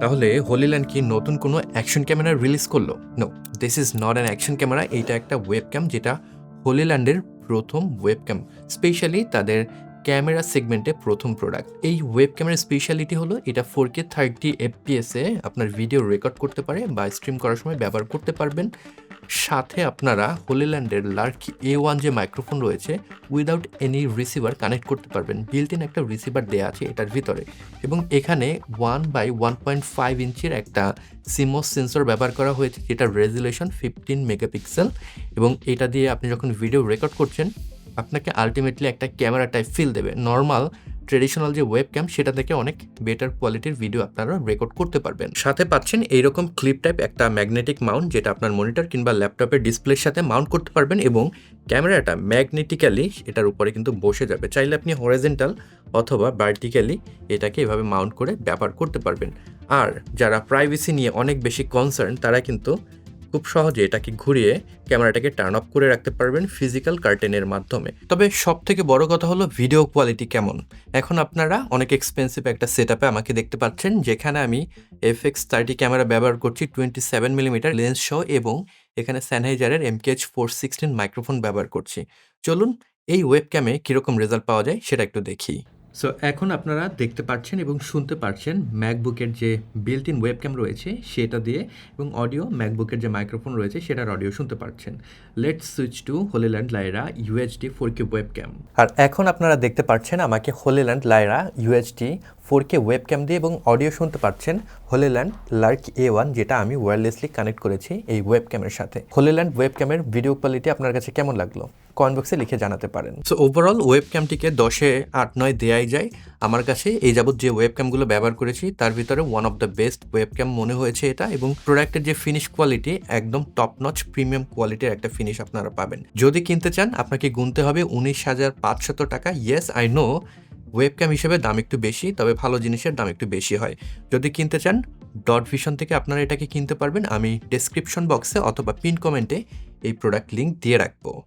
তাহলে হোলিল্যান্ড কি নতুন কোনো অ্যাকশন ক্যামেরা রিলিজ করল? No this is not an action camera এইটা একটা ওয়েবক্যাম যেটা হোলিল্যান্ডের প্রথম ওয়েব ক্যাম স্পেশালি তাদের ক্যামেরা সেগমেন্টে প্রথম প্রোডাক্ট এই ওয়েব ক্যামেরার স্পেশালিটি হলো এটা ফোর কে থার্টি এফপিএসে আপনার ভিডিও রেকর্ড করতে পারে বা স্ট্রিম করার সময় ব্যবহার করতে পারবেন। সাথে আপনারা হোলিল্যান্ডের লার্ক এ ওয়ান যে মাইক্রোফোন রয়েছে উইদাউট এনি রিসিভার কানেক্ট করতে পারবেন। বিল্ট ইন একটা রিসিভার দেওয়া আছে এটার ভিতরে। এবং এখানে one by one point five ইঞ্চির একটা সিমোস সেন্সর ব্যবহার করা হয়েছে যেটার রেজুলেশন ফিফটিন মেগাপিক্সেল এবং এটা দিয়ে আপনি যখন ভিডিও রেকর্ড করছেন, আপনাকে আলটিমেটলি একটা ক্যামেরা টাইপ ফিল দেবে। নর্মাল ট্রেডিশনাল যে ওয়েব ক্যাম সেটা থেকে অনেক বেটার কোয়ালিটির ভিডিও আপনারা রেকর্ড করতে পারবেন। সাথে পাচ্ছেন এইরকম ক্লিপ টাইপ একটা ম্যাগনেটিক মাউন্ট যেটা আপনার মনিটর কিংবা ল্যাপটপের ডিসপ্লের সাথে মাউন্ট করতে পারবেন এবং ক্যামেরাটা ম্যাগনেটিক্যালি এটার উপরে কিন্তু বসে যাবে। চাইলে আপনি হরিজেন্টাল অথবা ভার্টিক্যালি এটাকে এভাবে মাউন্ট করে ব্যবহার করতে পারবেন। আর যারা প্রাইভেসি নিয়ে অনেক বেশি কনসার্ন তারা কিন্তু খুব সহজে এটাকে ঘুরিয়ে ক্যামেরাটাকে টার্ন অফ করে রাখতে পারবেন ফিজিক্যাল কার্টেনের মাধ্যমে। তবে সব থেকে বড় কথা হলো ভিডিও কোয়ালিটি কেমন? এখন আপনারা অনেক এক্সপেন্সিভ একটা সেট আমাকে দেখতে পাচ্ছেন, যেখানে আমি এফ এক্স থার্টি ক্যামেরা ব্যবহার করছি টোয়েন্টি সেভেন মিলিমিটার লেন্স সহ এবং এখানে স্যানহাইজারের এমকেএচ ফোর সিক্সটিন মাইক্রোফোন ব্যবহার করছি। চলুন এই ওয়েব ক্যামে কীরকম রেজাল্ট পাওয়া যায় সেটা একটু দেখি। সো এখন আপনারা দেখতে পাচ্ছেন এবং শুনতে পাচ্ছেন ম্যাকবুকের যে বিল্ট ইন ওয়েবক্যাম রয়েছে সেটা দিয়ে এবং অডিও ম্যাকবুকের যে মাইক্রোফোন রয়েছে সেটার অডিও শুনতে পাচ্ছেন let switch to Hollyland Lyra UHD four cube webcam আর এখন আপনারা দেখতে পাচ্ছেন আমাকে Hollyland Lyra UHD four K webcam দিয়ে এবং অডিও শুনতে পাচ্ছেন হোলিল্যান্ড লার্ক এ ওয়ান, যেটা আমি ওয়্যারলেসলি কানেক্ট করেছি এই ওয়েবক্যামের সাথে। হোলিল্যান্ড ওয়েবক্যামের ভিডিও কোয়ালিটি আপনার কাছে কেমন লাগল? কমেন্ট বক্সে লিখে জানাতে পারেন। সো ওভারঅল ওয়েবক্যামটিকে দশে আট নয় দেয়াই যায়। আমার কাছে এই যাবৎ যে ওয়েবক্যামগুলো ব্যবহার করেছি, তার ভিতরে one of the best webcam মনে হয়েছে এটা এবং প্রোডাক্টের যে ফিনিশ কোয়ালিটি একদম টপ নচ প্রিমিয়াম কোয়ালিটির একটা ফিনিশ আপনারা পাবেন। যদি কিনতে চান, আপনাকে গুনতে হবে উনিশ হাজার পাঁচশত টাকা। ইয়েস আই নো ওয়েবক্যাম হিসেবে দাম একটু বেশি, তবে ভালো জিনিসের দাম একটু বেশি হয়। যদি কিনতে চান ডট ভিশন থেকে আপনারা এটাকে কিনতে পারবেন। আমি ডেসক্রিপশন বক্সে অথবা পিন কমেন্টে এই প্রোডাক্ট লিঙ্ক দিয়ে রাখব।